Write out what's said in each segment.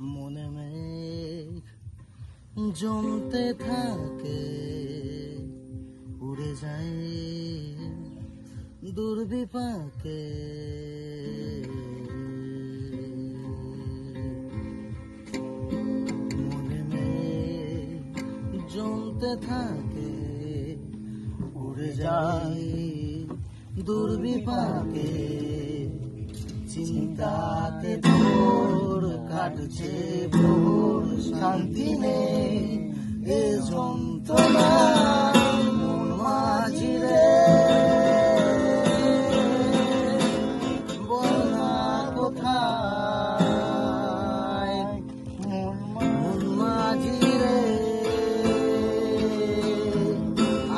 মনে মেঘ জমতে থাকে, উড়ে যায় দুর্বিপাকে। মনে মেঘ জমতে থাকে, উড়ে যায় দুর্বিপাকে। চিন্তাতে কাটছে ভোর, শান্তি নেই এ যন্ত্রণা মন মাঝিরে বল কোথায়? মন মাঝিরে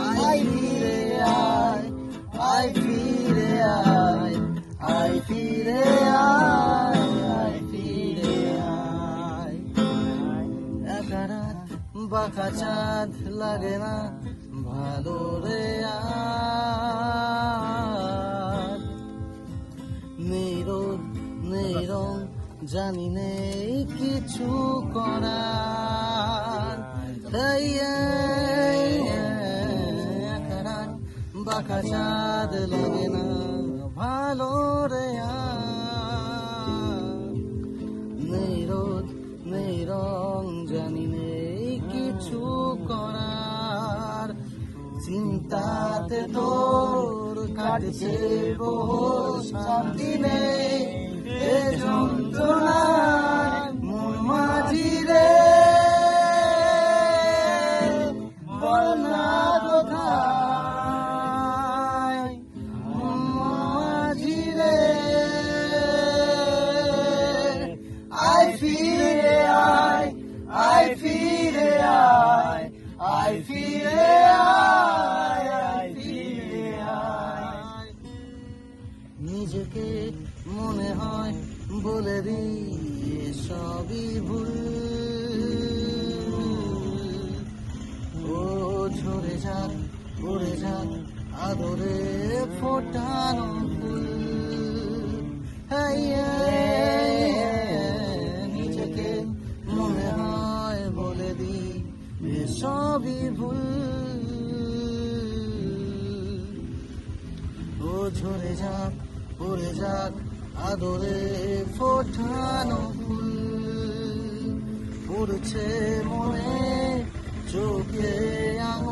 আয় ফিরে আয় আয় ফিরে আয় আয় ফিরে বাঁকা চাঁদ লাগে না, ভালো রে জানি নেই কিছু করার। বাঁকা চাঁদ লাগে না, ভালো রে জানি নেই চিন্তাতে তোর কাটছে বহু শান্তি নেই। যন্ত্রণা মাঝি রে। না কোথায় নিজেকে মনে হয় বলে দিয়ে সবই ভুল। ও ঝরে যাক, পড়ে যাক, আদরে ফোটানো নিজেকে মনে হয় বলে দি সবই ভুল। ও ঝরে যাক পড়ে যাক আদরে ফোটানো ফুল। পড়ছে মনে চোখে আঙুল